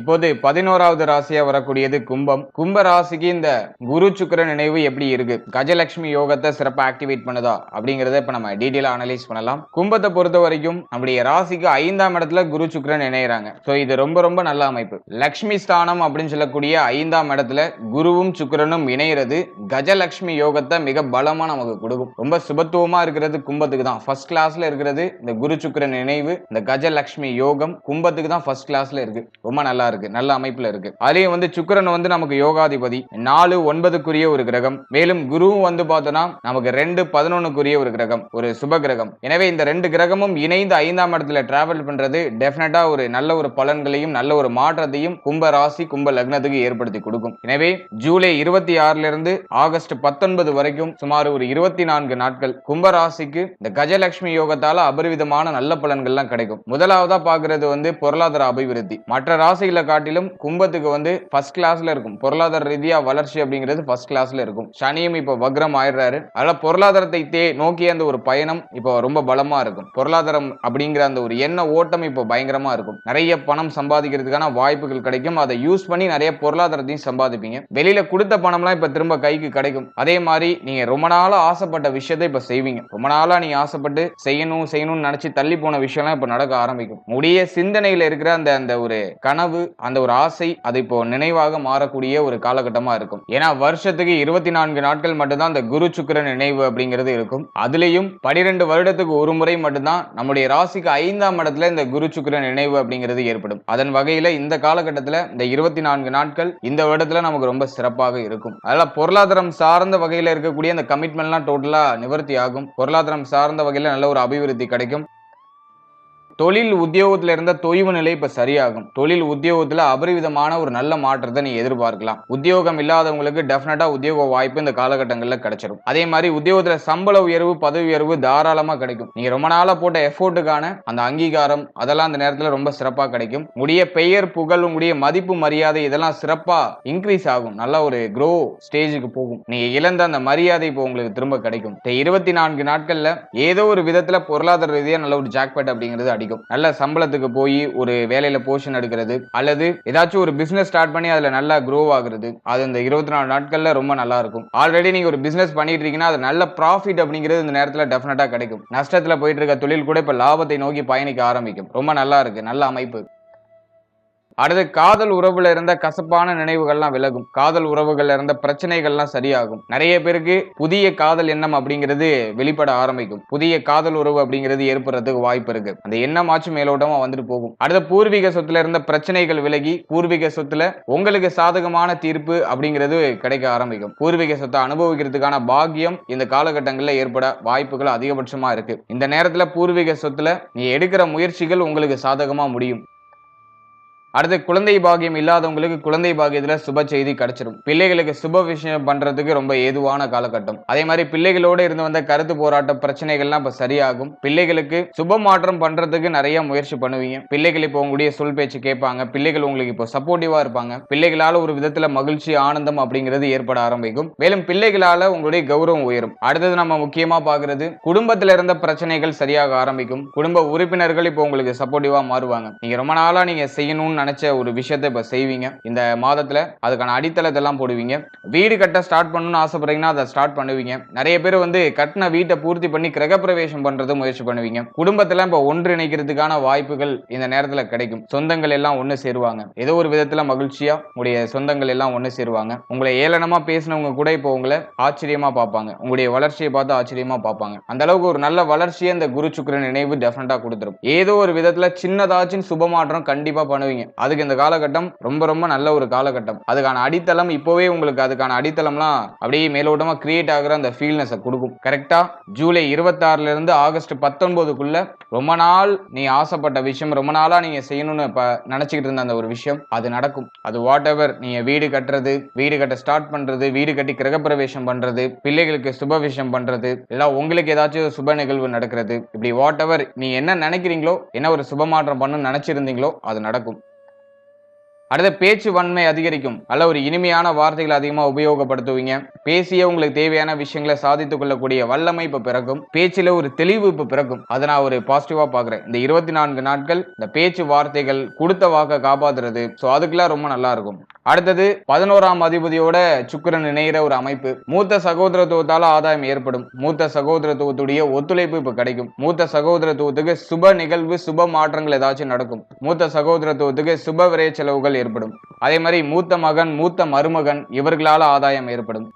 இப்போது பதினோராவது ராசியா வரக்கூடியது கும்பம். கும்ப ராசிக்கு இந்த குரு சுக்கர நினைவு எப்படி இருக்கு? கஜலட்சுமி யோகத்தை சிறப்பாக ஆக்டிவேட் பண்ணுதா? அப்படிங்கறத இப்ப நம்ம டீட்டெயிலா அனலைஸ் பண்ணலாம். கும்பத்தை பொறுத்த வரைக்கும் நம்முடைய ராசிக்கு ஐந்தாம் இடத்துல குரு சுக்கிரன் இணையறாங்க. சோ இது ரொம்ப ரொம்ப நல்ல அமைப்பு. லக்ஷ்மி ஸ்தானம் அப்படின்னு சொல்லக்கூடிய ஐந்தாம் இடத்துல குருவும் சுக்கரனும் இணையிறது கஜலட்சுமி யோகத்தை மிக பலமா நமக்கு கொடுக்கும். ரொம்ப சுபத்துவமா இருக்கிறது கும்பத்துக்கு தான். ஃபர்ஸ்ட் கிளாஸ்ல இருக்கிறது இந்த குரு சுக்கிரன் நினைவு இந்த கஜலட்சுமி யோகம் கும்பத்துக்கு தான் ஃபர்ஸ்ட் கிளாஸ்ல இருக்கு. ரொம்ப நல்லா நல்லா இருக்கு நல்ல அமைப்புல இருக்கு. அதுலயும் வந்து சுக்கரன் வந்து நமக்கு யோகாதிபதி. நாலு ஒன்பதுக்குரிய ஒரு கிரகம். மேலும் குருவும் வந்து பார்த்தோம்னா நமக்கு ரெண்டு பதினொன்னுக்குரிய ஒரு கிரகம் ஒரு சுப கிரகம். எனவே இந்த ரெண்டு கிரகமும் இணைந்து ஐந்தாம் இடத்துல டிராவல் பண்றது டெஃபினட்டா ஒரு நல்ல ஒரு பலன்களையும் நல்ல ஒரு மாற்றத்தையும் கும்ப ராசி கும்ப லக்னத்துக்கு ஏற்படுத்தி கொடுக்கும். எனவே ஜூலை இருபத்தி ஆறுல இருந்து ஆகஸ்ட் பத்தொன்பது வரைக்கும் சுமார் ஒரு இருபத்தி நான்கு நாட்கள் கும்ப ராசிக்கு இந்த கஜலட்சுமி யோகத்தால அபரிவிதமான நல்ல பலன்கள்லாம் கிடைக்கும். முதலாவதா பாக்குறது வந்து பொருளாதார அபிவிருத்தி. மற்ற ராசிகள் காட்டிலும் கும்பத்துக்கு வந்து ஃபர்ஸ்ட் கிளாஸ்ல இருக்கும். பொருளாதார ரீதியா வளர்ச்சி அப்படிங்கிறது ஃபர்ஸ்ட் கிளாஸ்ல இருக்கும். சனியும் இப்போ வக்ரம் ஆயிடுறாரு. அதனால பொருளாதாரத்தை தே நோக்கிய அந்த ஒரு பயணம் இப்போ ரொம்ப பலமா இருக்கும். பொருளாதாரம் அப்படிங்கிற அந்த ஒரு எண்ண ஓட்டம் இப்போ பயங்கரமா இருக்கும். நிறைய பணம் சம்பாதிக்கிறதுக்கான வாய்ப்புகள் கிடைக்கும். அதை யூஸ் பண்ணி நிறைய பொருளாதாரத்தையும் சம்பாதிப்பீங்க. வெளியில கொடுத்த பணம்லாம் இப்ப திரும்ப கைக்கு கிடைக்கும். அதே மாதிரி நீங்க ரொம்ப நாளா ஆசைப்பட்ட விஷயத்தை இப்ப செய்வீங்க. ரொம்ப நாளா நீங்க ஆசைப்பட்டு செய்யணும் செய்யணும்னு நினைச்சு தள்ளி போன விஷயம்லாம் இப்ப நடக்க ஆரம்பிக்கும். உடைய சிந்தனையில இருக்கிற அந்த அந்த ஒரு கனவு அந்த ஒரு ஆசை அது இப்போ நினைவாக மாறக்கூடிய ஒரு காலகட்டமா இருக்கும். ஏன்னா வருஷத்துக்கு இருபத்தி நான்கு நாட்கள் மட்டும்தான் அந்த குரு சுக்கர நினைவு அப்படிங்கிறது இருக்கும். அதுலேயும் பனிரெண்டு வருடத்துக்கு ஒரு முறை மட்டும்தான் நம்முடைய ராசிக்கு ஐந்தாம் இடத்துல இந்த குரு சுக்கர நினைவு அப்படிங்கிறது ஏற்படும். அதன் வகையில இந்த காலகட்டத்தில் இந்த இருபத்தி நான்கு நாட்கள் இந்த வருடத்துல நமக்கு ரொம்ப சிறப்பாக இருக்கும். அதனால பொருளாதாரம் சார்ந்த வகையில் இருக்கக்கூடிய அந்த கமிட்மெண்ட்லாம் டோட்டலாக நிவர்த்தி ஆகும். பொருளாதாரம் சார்ந்த வகையில் நல்ல ஒரு அபிவிருத்தி கிடைக்கும். தொழில் உத்தியோகத்துல இருந்த தொய்வு நிலை இப்ப சரியாகும். தொழில் உத்தியோகத்துல அபரிவிதமான ஒரு நல்ல மாற்றத்தை நீ எதிர்பார்க்கலாம். உத்தியோகம் இல்லாதவங்களுக்கு டெஃபினட்டா உத்தியோக வாய்ப்பு இந்த காலகட்டங்கள்ல கிடைச்சிடும் அதே மாதிரி உத்தியோகத்துல சம்பள உயர்வு பதவி உயர்வு தாராளமா கிடைக்கும். நீங்க ரொம்ப நாளா போட்ட எஃபோர்ட்டுக்கான அந்த அங்கீகாரம் அதெல்லாம் அந்த நேரத்துல ரொம்ப சிறப்பா கிடைக்கும். உடைய பெயர் புகழ் உடைய மதிப்பு மரியாதை இதெல்லாம் சிறப்பா இன்க்ரீஸ் ஆகும். நல்ல ஒரு க்ரோ ஸ்டேஜுக்கு போகும். நீங்க இழந்த அந்த மரியாதை இப்போ உங்களுக்கு திரும்ப கிடைக்கும். இருபத்தி நான்கு நாட்கள்ல ஏதோ ஒரு விதத்துல பொருளாதார ரீதியா நல்ல ஒரு ஜாக்பேட் அப்படிங்கிறது அடிக்கும். நல்ல சம்பளத்துக்கு போய் ஒரு வேலையில போர்ஷன் எடுக்கிறது அல்லது ஏதாச்சும் ஒரு பிசினஸ் ஸ்டார்ட் பண்ணி அதுல நல்லா க்ரோ ஆகுறது அது இந்த இருபத்தி நாலு நாட்கள்ல ரொம்ப நல்லா இருக்கும். ஆல்ரெடி நீங்க ஒரு பிசினஸ் பண்ணிட்டு இருக்கீங்கன்னா அது நல்ல ப்ராஃபிட் அப்படிங்கிறது இந்த நேரத்துல டெஃபினட்டா கிடைக்கும். நஷ்டத்துல போயிட்டு இருக்க தொழில் கூட இப்ப லாபத்தை நோக்கி பயணிக்க ஆரம்பிக்கும். ரொம்ப நல்லா இருக்கு. நல்ல அமைப்பு. அடுத்து காதல் உறவுல இருந்த கசப்பான நினைவுகள்லாம் விலகும். காதல் உறவுகள்ல இருந்த பிரச்சனைகள்லாம் சரியாகும். நிறைய பேருக்கு புதிய காதல் எண்ணம் அப்படிங்கிறது வெளிப்பட ஆரம்பிக்கும். புதிய காதல் உறவு அப்படிங்கிறது ஏற்படுறதுக்கு வாய்ப்பு இருக்கு. அந்த எண்ணமாச்சும் மேலோட்டமா வந்துட்டு போகும். அடுத்த பூர்வீக சொத்துல இருந்த பிரச்சனைகள் விலகி பூர்வீக சொத்துல உங்களுக்கு சாதகமான தீர்ப்பு அப்படிங்கிறது கிடைக்க ஆரம்பிக்கும். பூர்வீக சொத்தை அனுபவிக்கிறதுக்கான பாக்கியம் இந்த காலகட்டங்களில் ஏற்பட வாய்ப்புகள் அதிகபட்சமா இருக்கு. இந்த நேரத்துல பூர்வீக சொத்துல நீ எடுக்கிற முயற்சிகள் உங்களுக்கு சாதகமா முடியும். அடுத்து குழந்தை பாகியம் இல்லாதவங்களுக்கு குழந்தை பாகியத்துல சுப செய்தி கிடைச்சிடும் பிள்ளைகளுக்கு சுப விஷயம் பண்றதுக்கு ரொம்ப ஏதுவான காலகட்டம். அதே மாதிரி பிள்ளைகளோடு இருந்து வந்த கருத்து போராட்ட பிரச்சனைகள்லாம் இப்ப சரியாகும். பிள்ளைகளுக்கு சுப மாற்றம் பண்றதுக்கு நிறைய முயற்சி பண்ணுவீங்க. பிள்ளைகள் இப்போ உங்களுடைய சொல் பேச்சு கேட்பாங்க. பிள்ளைகள் உங்களுக்கு இப்போ சப்போர்ட்டிவா இருப்பாங்க. பிள்ளைகளால ஒரு விதத்துல மகிழ்ச்சி ஆனந்தம் அப்படிங்கிறது ஏற்பட ஆரம்பிக்கும். மேலும் பிள்ளைகளால உங்களுடைய கௌரவம் உயரும். அடுத்தது நம்ம முக்கியமா பாக்குறது குடும்பத்துல இருந்த பிரச்சனைகள் சரியாக ஆரம்பிக்கும். குடும்ப உறுப்பினர்கள் இப்போ உங்களுக்கு சப்போர்ட்டிவா மாறுவாங்க. நீங்க ரொம்ப நாளா நீங்க செய்யணும்னு நினைச்ச ஒரு விஷயத்தை இப்போ செய்வீங்க. இந்த மாதத்தில் அதுக்கான அடித்தளத்தை எல்லாம் போடுவீங்க. வீடு கட்ட ஸ்டார்ட் பண்ணணும்னு ஆசைப்படுறீங்கன்னா அதை ஸ்டார்ட் பண்ணுவீங்க. நிறைய பேர் வந்து கட்டின வீட்டை பூர்த்தி பண்ணி கிரகப்பிரவேசம் பண்ணுறது முயற்சி பண்ணுவீங்க. குடும்பத்தில் இப்போ ஒன்று ஒன்றிணைக்கிறதுக்கான வாய்ப்புகள் இந்த நேரத்தில் கிடைக்கும். சொந்தங்கள் எல்லாம் ஒன்று சேருவாங்க. ஏதோ ஒரு விதத்தில் மகிழ்ச்சியாக உங்களுடைய சொந்தங்கள் எல்லாம் ஒன்று சேருவாங்க. உங்களை ஏளனமாக பேசினவங்க கூட இப்போ உங்களை ஆச்சரியமாக பார்ப்பாங்க. உங்களுடைய வளர்ச்சியை பார்த்து ஆச்சரியமாக பார்ப்பாங்க. அந்த அளவுக்கு ஒரு நல்ல வளர்ச்சியை இந்த குரு சுக்கிரன் நினைவு டெஃபினட்டா கொடுத்துரும். ஏதோ ஒரு விதத்தில் சின்னதாச்சும் சுபமாற்றம் கண்டிப்பாக பண்ணுவீங்க. அதுக்கு இந்த காலகட்டம் ரொம்ப ரொம்ப நல்ல ஒரு காலகட்டம். அதுக்கான அடித்தளம் இப்போவே உங்களுக்கு அதுக்கான அடித்தளம்லாம் அப்படியே மேலோட்டமா கிரியேட் ஆகுற அந்த ஃபீல்னஸை கொடுக்கும். கரெக்டா ஜூலை இருபத்தாறுல இருந்து ஆகஸ்ட் பத்தொன்பதுக்குள்ள ரொம்ப நாள் நீ ஆசைப்பட்ட விஷயம் ரொம்ப நாளா நீங்க செய்யணும்னு இப்ப நினைச்சுக்கிட்டு இருந்த அந்த ஒரு விஷயம் அது நடக்கும். அது வாட் எவர் நீங்க வீடு கட்டுறது வீடு கட்ட ஸ்டார்ட் பண்றது வீடு கட்டி கிரகப்பிரவேசம் பண்றது பிள்ளைகளுக்கு சுப விஷயம் பண்றது இல்ல உங்களுக்கு ஏதாச்சும் சுப நிகழ்வு நடக்கிறது இப்படி வாட் எவர் நீ என்ன நினைக்கிறீங்களோ என்ன ஒரு சுப மாற்றம் பண்ணணும்னு நினைச்சிருந்தீங்களோ அது நடக்கும். அடுத்த பேச்சு வன்மை அதிகரிக்கும். அல்ல ஒரு இனிமையான வார்த்தைகளை அதிகமாக உபயோகப்படுத்துவீங்க. பேசிய உங்களுக்கு தேவையான விஷயங்களை சாதித்துக் கொள்ளக்கூடிய வல்லமை இப்போ பிறக்கும். பேச்சில் ஒரு தெளிவு இப்போ பிறக்கும். அதை நான் ஒரு பாசிட்டிவாக பார்க்குறேன். இந்த இருபத்தி நான்கு நாட்கள் இந்த பேச்சு வார்த்தைகள் கொடுத்த வாக்கை காப்பாத்துறது. ஸோ அதுக்கெல்லாம் ரொம்ப நல்லா இருக்கும். அடுத்தது பதினோராம் அதிபதியோட சுக்கிரன் இணைகிற ஒரு அமைப்பு. மூத்த சகோதரத்துவத்தால ஆதாயம் ஏற்படும். மூத்த சகோதரத்துவத்துடைய ஒத்துழைப்பு இப்ப கிடைக்கும். மூத்த சகோதரத்துவத்துக்கு சுப நிகழ்வு சுப மாற்றங்கள் ஏதாச்சும் நடக்கும். மூத்த சகோதரத்துவத்துக்கு சுப விரை செலவுகள் ஏற்படும். அதே மாதிரி மூத்த மகன் மூத்த மருமகன் இவர்களால ஆதாயம் ஏற்படும்.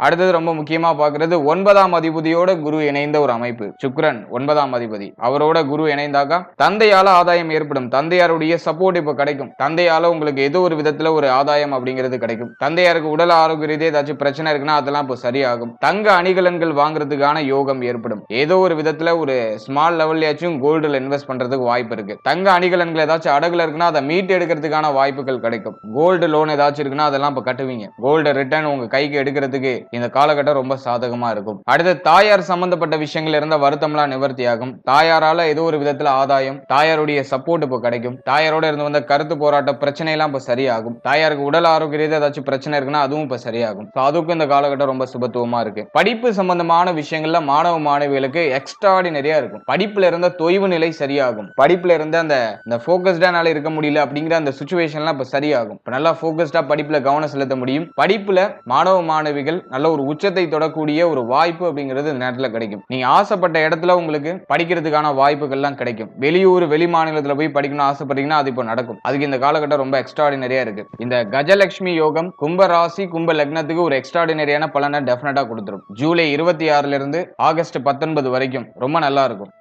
அடுத்தது ரொம்ப முக்கியமா பாக்குறது ஒன்பதாம் அதிபதியோட குரு இணைந்த ஒரு அமைப்பு. சுக்ரன் ஒன்பதாம் அதிபதி. அவரோட குரு இணைந்தாக்கா தந்தையால ஆதாயம் ஏற்படும். தந்தையாருடைய சப்போர்ட் இப்ப கிடைக்கும். தந்தையால உங்களுக்கு ஏதோ ஒரு விதத்துல ஒரு ஆதாயம் அப்படிங்கிறது கிடைக்கும். தந்தையாருக்கு உடல் ஆரோக்கிய ரீதியா ஏதாச்சும் பிரச்சனை இருக்குன்னா அதெல்லாம் இப்போ சரியாகும். தங்க அணிகலன்கள் வாங்குறதுக்கான யோகம் ஏற்படும். ஏதோ ஒரு விதத்துல ஒரு ஸ்மால் லெவல்லையாச்சும் கோல்டுல இன்வெஸ்ட் பண்றதுக்கு வாய்ப்பு இருக்கு. தங்க அணிகலன்கள் ஏதாச்சும் அடகுல இருக்குன்னா அதை மீட்டு எடுக்கிறதுக்கான வாய்ப்புகள் கிடைக்கும். கோல்டு லோன் ஏதாச்சும் இருக்குன்னா அதெல்லாம் இப்ப கட்டுவீங்க. கோல்டு ரிட்டர்ன் உங்க கைக்கு எடுக்கிறதுக்கு இந்த காலகட்டம் ரொம்ப சாதகமா இருக்கும். அடுத்து தாயார் சம்பந்தப்பட்ட விஷயங்கள் இருந்த வருத்தம்லாம் நிவர்த்தியாகும். தாயாரால ஏதோ ஒரு விதத்துல ஆதாயம் தாயாருடைய சப்போர்ட் இப்போ கிடைக்கும். தாயாரோட இருந்து வந்த கருத்து போராட்ட பிரச்சனை எல்லாம் இப்ப சரியாகும். தாயாருக்கு உடல் ஆரோக்கிய ஏதாச்சும் பிரச்சனை இருக்குன்னா அதுவும் இப்ப சரியாகும். அதுக்கும் இந்த காலகட்டம் ரொம்ப சுபத்துவமா இருக்கு. படிப்பு சம்பந்தமான விஷயங்கள்ல மாணவ மாணவிகளுக்கு எக்ஸ்ட்ராடினரியா இருக்கும். படிப்புல இருந்த தொய்வு நிலை சரியாகும். படிப்புல இருந்த அந்த இந்த போக்கஸ்டானால இருக்க முடியல அப்படிங்கிற அந்த சுச்சுவேஷன்லாம் இப்ப சரியாகும். இப்ப நல்லா போக்கஸ்டா படிப்புல கவனம் செலுத்த முடியும். படிப்புல மாணவ மாணவிகள் நல்ல ஒரு உச்சத்தை தொடக்கூடிய ஒரு வாய்ப்பு அப்படிங்கிறது இந்த நேரத்தில் கிடைக்கும். நீங்க ஆசைப்பட்ட இடத்துல உங்களுக்கு படிக்கிறதுக்கான வாய்ப்புகள்லாம் கிடைக்கும். வெளியூர் வெளி மாநிலத்தில் போய் படிக்கணும்னு ஆசைப்பட்டீங்கன்னா அது இப்போ நடக்கும். அதுக்கு இந்த காலகட்டம் ரொம்ப எக்ஸ்ட்ராடினரியா இருக்கு. இந்த கஜலட்சுமி யோகம் கும்ப ராசி கும்ப லக்னத்துக்கு ஒரு எக்ஸ்ட்ராடினரியான பலனை டெஃபினட்டா கொடுத்துரும். ஜூலை இருபத்தி ஆறுல இருந்து ஆகஸ்ட் பத்தொன்பது வரைக்கும் ரொம்ப நல்லா இருக்கும்.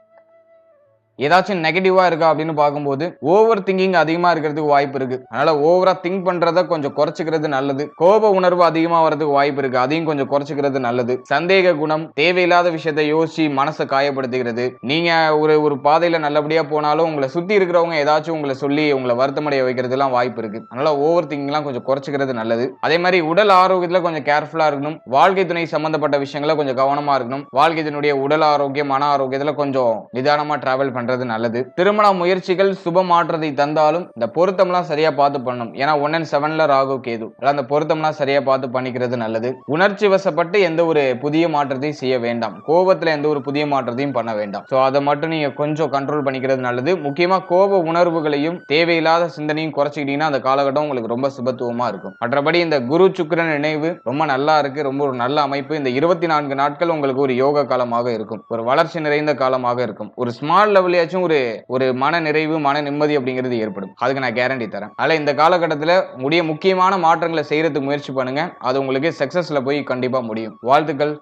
ஏதாச்சும் நெகட்டிவா இருக்கா அப்படின்னு பார்க்கும்போது ஓவர் திங்கிங் அதிகமா இருக்கிறதுக்கு வாய்ப்பு இருக்கு. அதனால ஓவரா திங்க் பண்றத கொஞ்சம் குறைச்சிக்கிறது நல்லது. கோப உணர்வு அதிகமா வரதுக்கு வாய்ப்பு இருக்கு. அதையும் கொஞ்சம் குறைச்சிக்கிறது நல்லது. சந்தேக குணம் தேவையில்லாத விஷயத்தை யோசிச்சு மனசை காயப்படுத்துகிறது நீங்க ஒரு ஒரு பாதையில நல்லபடியா போனாலும் உங்களை சுத்தி இருக்கிறவங்க ஏதாச்சும் உங்களை சொல்லி உங்களை வருத்தமடைய வைக்கிறதுலாம் வாய்ப்பு இருக்கு. அதனால ஓவர் திங்கிங்லாம் கொஞ்சம் குறைச்சிக்கிறது நல்லது. அதே மாதிரி உடல் ஆரோக்கியத்துல கொஞ்சம் கேர்ஃபுல்லா இருக்கணும். வாழ்க்கை துணை சம்பந்தப்பட்ட விஷயங்கள கொஞ்சம் கவனமா இருக்கணும். வாழ்க்கை துணையுடைய உடல் ஆரோக்கியம் மன ஆரோக்கியத்துல கொஞ்சம் நிதானமா டிராவல் பண்றது நல்லது. திருமண முயற்சிகள் சுப மாற்றத்தை தந்தாலும் இந்த பொருத்தம்லாம் சரியா பார்த்து பண்ணணும் ஏன்னா ஒன் அண்ட் செவன்ல ராகு கேது. அந்த பொருத்தம்லாம் சரியா பார்த்து பண்ணிக்கிறது நல்லது. உணர்ச்சி வசப்பட்டு எந்த ஒரு புதிய மாற்றத்தையும் செய்ய வேண்டாம். கோபத்துல எந்த ஒரு புதிய மாற்றத்தையும் பண்ண வேண்டாம். ஸோ அதை மட்டும் நீங்க கொஞ்சம் கண்ட்ரோல் பண்ணிக்கிறது நல்லது. முக்கியமா கோப உணர்வுகளையும் தேவையில்லாத சிந்தனையும் குறைச்சிக்கிட்டீங்கன்னா அந்த காலகட்டம் உங்களுக்கு ரொம்ப சுபத்துவமா இருக்கும். மற்றபடி இந்த குரு சுக்கரன் நினைவு ரொம்ப நல்லா இருக்கு. ரொம்ப ஒரு நல்ல அமைப்பு. இந்த இருபத்தி நான்கு நாட்கள் உங்களுக்கு ஒரு யோக காலமாக இருக்கும். ஒரு வளர்ச்சி நிறைந்த காலமாக இருக்கும். ஒரு ஸ்மால் லெவலையாச்சும் ஒரு ஒரு மன நிறைவு மன நிம்மதி அப்படிங்கிறது ஏற்படும். அதுக்கு நான் கேரண்டி தரேன். அதில் இந்த காலகட்டத்தில் முடிய முக்கியமான மாற்றங்களை செய்யறதுக்கு முயற்சி பண்ணுங்க. அது உங்களுக்கு சக்சஸ்ல போய் கண்டிப்பா முடியும். வாழ்த்துக்கள்.